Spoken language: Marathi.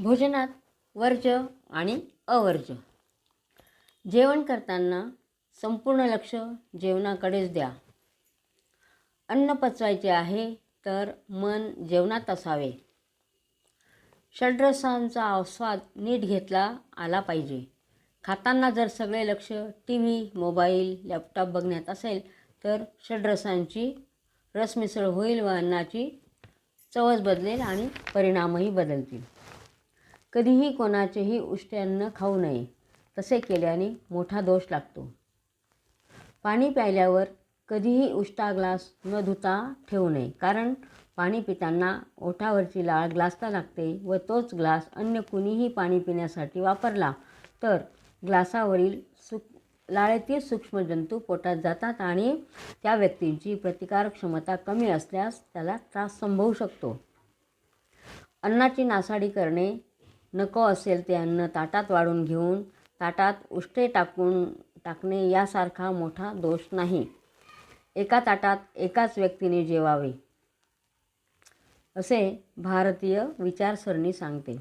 भोजनात वर्ज्य आणि अवर्ज्य जेवण करताना संपूर्ण लक्ष जेवणाकडेच द्या. अन्न पचवायचे आहे तर मन जेवणात असावे. षड्रसांचा आस्वाद नीट घेतला आला पाहिजे. खाताना जर सगळे लक्ष टी व्ही मोबाईल लॅपटॉप बघण्यात असेल तर षड्रसांची रसमिसळ होईल व अन्नाची चवच बदलेल आणि परिणामही बदलतील. कधीही कोणाचेही उष्टे अन्न खाऊ नये. तसे केल्याने मोठा दोष लागतो. पाणी प्यायल्यावर कधीही उष्टा ग्लास न धुता ठेवू नये. कारण पाणी पिताना ओठावरची लाळ ग्लासला लागते व तोच ग्लास अन्य कुणीही पाणी पिण्यासाठी वापरला तर ग्लासावरील सुक लाळेतील सूक्ष्मजंतू पोटात जातात आणि त्या व्यक्तीची प्रतिकारक क्षमता कमी असल्यास त्याला त्रास संभवू शकतो. अन्नाची नासाडी करणे नको असेल ते अन्न ताटात वाढून घेऊन ताटात उष्टे टाकून टाकणे यासारखा मोठा दोष नाही. एका ताटात एकाच व्यक्तीने जेवावे असे भारतीय विचारसरणी सांगते.